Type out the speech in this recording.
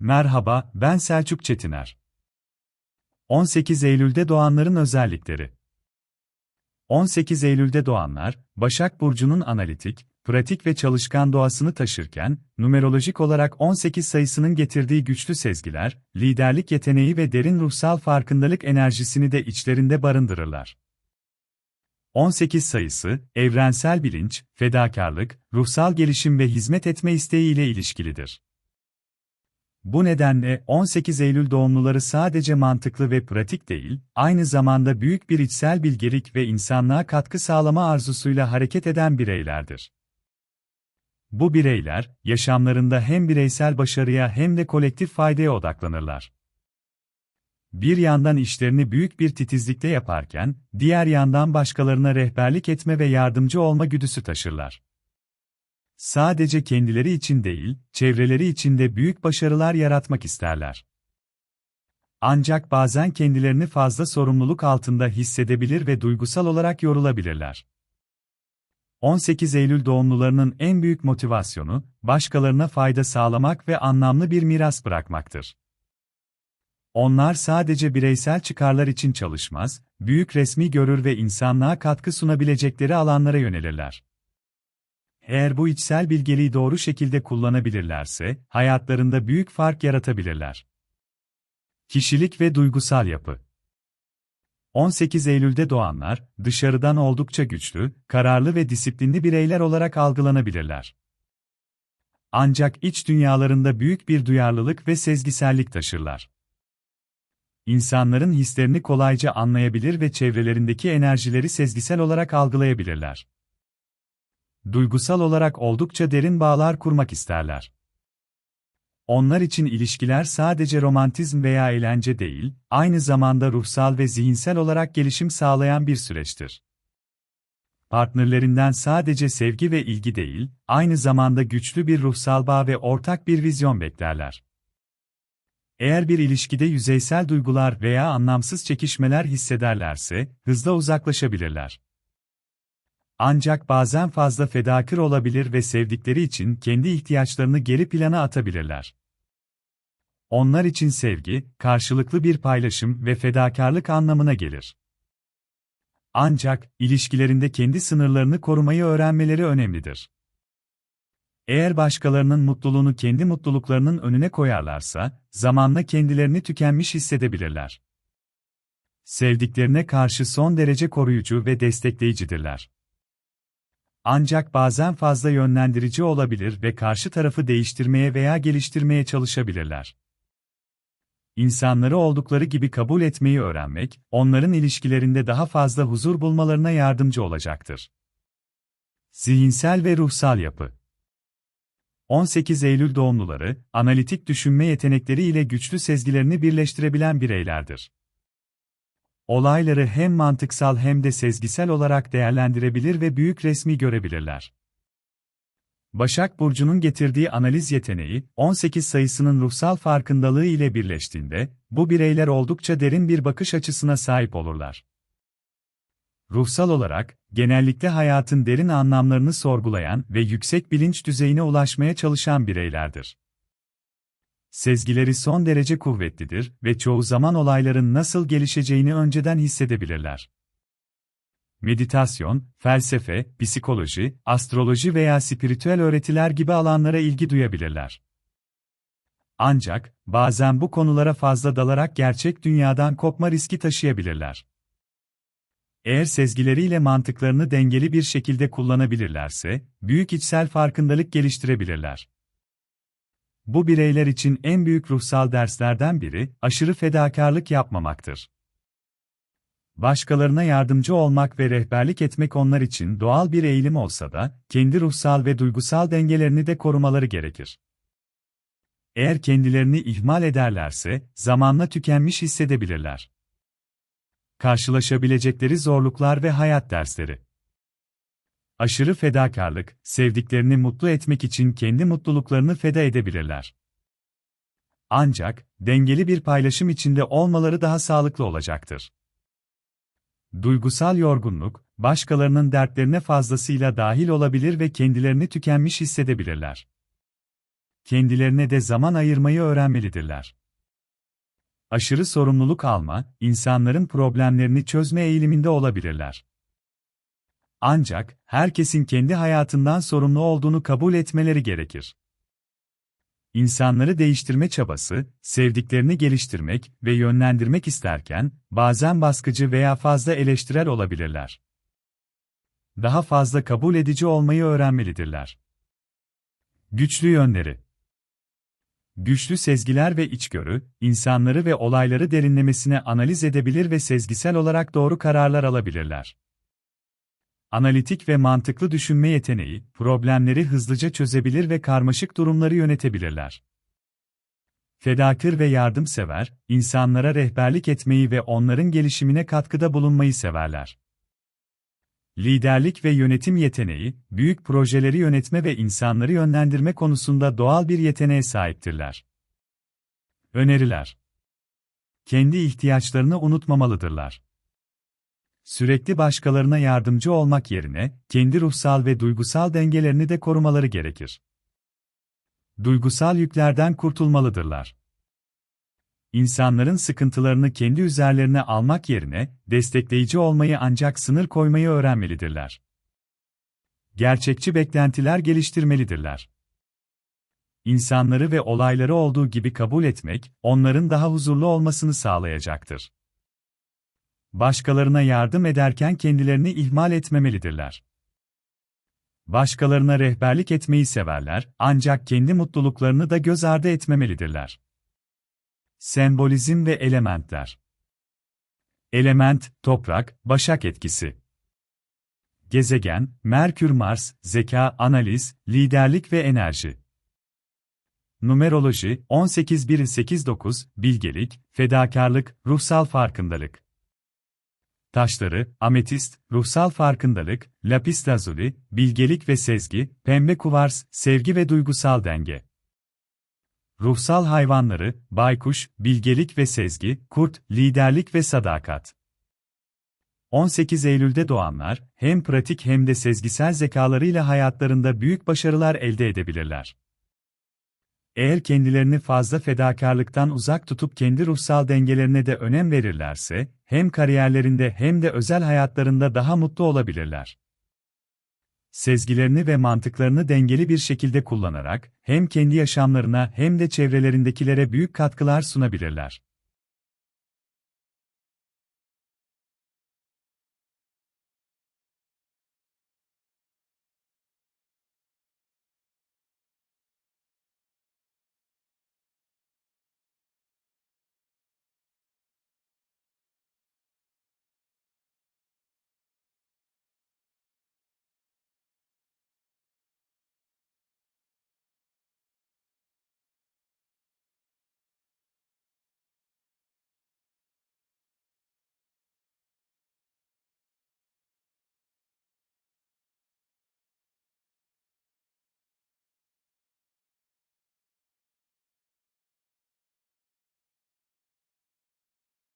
Merhaba, ben Selçuk Çetiner. 18 Eylül'de doğanların özellikleri 18 Eylül'de doğanlar, Başak Burcu'nun analitik, pratik ve çalışkan doğasını taşırken, numerolojik olarak 18 sayısının getirdiği güçlü sezgiler, liderlik yeteneği ve derin ruhsal farkındalık enerjisini de içlerinde barındırırlar. 18 sayısı, evrensel bilinç, fedakarlık, ruhsal gelişim ve hizmet etme isteği ile ilişkilidir. Bu nedenle 18 Eylül doğumluları sadece mantıklı ve pratik değil, aynı zamanda büyük bir içsel bilgelik ve insanlığa katkı sağlama arzusuyla hareket eden bireylerdir. Bu bireyler, yaşamlarında hem bireysel başarıya hem de kolektif faydaya odaklanırlar. Bir yandan işlerini büyük bir titizlikle yaparken, diğer yandan başkalarına rehberlik etme ve yardımcı olma güdüsü taşırlar. Sadece kendileri için değil, çevreleri için de büyük başarılar yaratmak isterler. Ancak bazen kendilerini fazla sorumluluk altında hissedebilir ve duygusal olarak yorulabilirler. 18 Eylül doğumlularının en büyük motivasyonu, başkalarına fayda sağlamak ve anlamlı bir miras bırakmaktır. Onlar sadece bireysel çıkarlar için çalışmaz, büyük resmi görür ve insanlığa katkı sunabilecekleri alanlara yönelirler. Eğer bu içsel bilgeliği doğru şekilde kullanabilirlerse, hayatlarında büyük fark yaratabilirler. Kişilik ve duygusal yapı 18 Eylül'de doğanlar, dışarıdan oldukça güçlü, kararlı ve disiplinli bireyler olarak algılanabilirler. Ancak iç dünyalarında büyük bir duyarlılık ve sezgisellik taşırlar. İnsanların hislerini kolayca anlayabilir ve çevrelerindeki enerjileri sezgisel olarak algılayabilirler duygusal olarak oldukça derin bağlar kurmak isterler. Onlar için ilişkiler sadece romantizm veya eğlence değil, aynı zamanda ruhsal ve zihinsel olarak gelişim sağlayan bir süreçtir. Partnerlerinden sadece sevgi ve ilgi değil, aynı zamanda güçlü bir ruhsal bağ ve ortak bir vizyon beklerler. Eğer bir ilişkide yüzeysel duygular veya anlamsız çekişmeler hissederlerse, hızla uzaklaşabilirler. Ancak bazen fazla fedakar olabilir ve sevdikleri için kendi ihtiyaçlarını geri plana atabilirler. Onlar için sevgi, karşılıklı bir paylaşım ve fedakarlık anlamına gelir. Ancak, ilişkilerinde kendi sınırlarını korumayı öğrenmeleri önemlidir. Eğer başkalarının mutluluğunu kendi mutluluklarının önüne koyarlarsa, zamanla kendilerini tükenmiş hissedebilirler. Sevdiklerine karşı son derece koruyucu ve destekleyicidirler. Ancak bazen fazla yönlendirici olabilir ve karşı tarafı değiştirmeye veya geliştirmeye çalışabilirler. İnsanları oldukları gibi kabul etmeyi öğrenmek, onların ilişkilerinde daha fazla huzur bulmalarına yardımcı olacaktır. Zihinsel ve ruhsal yapı 18 Eylül doğumluları, analitik düşünme yetenekleri ile güçlü sezgilerini birleştirebilen bireylerdir olayları hem mantıksal hem de sezgisel olarak değerlendirebilir ve büyük resmi görebilirler. Başak Burcu'nun getirdiği analiz yeteneği, 18 sayısının ruhsal farkındalığı ile birleştiğinde, bu bireyler oldukça derin bir bakış açısına sahip olurlar. Ruhsal olarak, genellikle hayatın derin anlamlarını sorgulayan ve yüksek bilinç düzeyine ulaşmaya çalışan bireylerdir. Sezgileri son derece kuvvetlidir ve çoğu zaman olayların nasıl gelişeceğini önceden hissedebilirler. Meditasyon, felsefe, psikoloji, astroloji veya spiritüel öğretiler gibi alanlara ilgi duyabilirler. Ancak, bazen bu konulara fazla dalarak gerçek dünyadan kopma riski taşıyabilirler. Eğer sezgileriyle mantıklarını dengeli bir şekilde kullanabilirlerse, büyük içsel farkındalık geliştirebilirler. Bu bireyler için en büyük ruhsal derslerden biri, aşırı fedakarlık yapmamaktır. Başkalarına yardımcı olmak ve rehberlik etmek onlar için doğal bir eğilim olsa da, kendi ruhsal ve duygusal dengelerini de korumaları gerekir. Eğer kendilerini ihmal ederlerse, zamanla tükenmiş hissedebilirler. Karşılaşabilecekleri zorluklar ve hayat dersleri Aşırı fedakarlık, sevdiklerini mutlu etmek için kendi mutluluklarını feda edebilirler. Ancak, dengeli bir paylaşım içinde olmaları daha sağlıklı olacaktır. Duygusal yorgunluk, başkalarının dertlerine fazlasıyla dahil olabilir ve kendilerini tükenmiş hissedebilirler. kendilerine de zaman ayırmayı öğrenmelidirler. Aşırı sorumluluk alma, insanların problemlerini çözme eğiliminde olabilirler. Ancak, herkesin kendi hayatından sorumlu olduğunu kabul etmeleri gerekir. İnsanları değiştirme çabası, sevdiklerini geliştirmek ve yönlendirmek isterken, bazen baskıcı veya fazla eleştirel olabilirler. Daha fazla kabul edici olmayı öğrenmelidirler. Güçlü yönleri Güçlü sezgiler ve içgörü, insanları ve olayları derinlemesine analiz edebilir ve sezgisel olarak doğru kararlar alabilirler. Analitik ve mantıklı düşünme yeteneği, problemleri hızlıca çözebilir ve karmaşık durumları yönetebilirler. Fedakır ve yardımsever, insanlara rehberlik etmeyi ve onların gelişimine katkıda bulunmayı severler. Liderlik ve yönetim yeteneği, büyük projeleri yönetme ve insanları yönlendirme konusunda doğal bir yeteneğe sahiptirler. Öneriler Kendi ihtiyaçlarını unutmamalıdırlar. Sürekli başkalarına yardımcı olmak yerine, kendi ruhsal ve duygusal dengelerini de korumaları gerekir. Duygusal yüklerden kurtulmalıdırlar. İnsanların sıkıntılarını kendi üzerlerine almak yerine, destekleyici olmayı ancak sınır koymayı öğrenmelidirler. Gerçekçi beklentiler geliştirmelidirler. İnsanları ve olayları olduğu gibi kabul etmek, onların daha huzurlu olmasını sağlayacaktır. Başkalarına yardım ederken kendilerini ihmal etmemelidirler. Başkalarına rehberlik etmeyi severler, ancak kendi mutluluklarını da göz ardı etmemelidirler. Sembolizm ve elementler. Element, toprak, başak etkisi. Gezegen, Merkür Mars, zeka, analiz, liderlik ve enerji. Numeroloji, 18189, bilgelik, fedakarlık, ruhsal farkındalık. Taşları, ametist, ruhsal farkındalık, lapis lazuli, bilgelik ve sezgi, pembe kuvars, sevgi ve duygusal denge. Ruhsal hayvanları, baykuş, bilgelik ve sezgi, kurt, liderlik ve sadakat. 18 Eylül'de doğanlar, hem pratik hem de sezgisel zekalarıyla hayatlarında büyük başarılar elde edebilirler. Eğer kendilerini fazla fedakarlıktan uzak tutup kendi ruhsal dengelerine de önem verirlerse, hem kariyerlerinde hem de özel hayatlarında daha mutlu olabilirler. Sezgilerini ve mantıklarını dengeli bir şekilde kullanarak, hem kendi yaşamlarına hem de çevrelerindekilere büyük katkılar sunabilirler.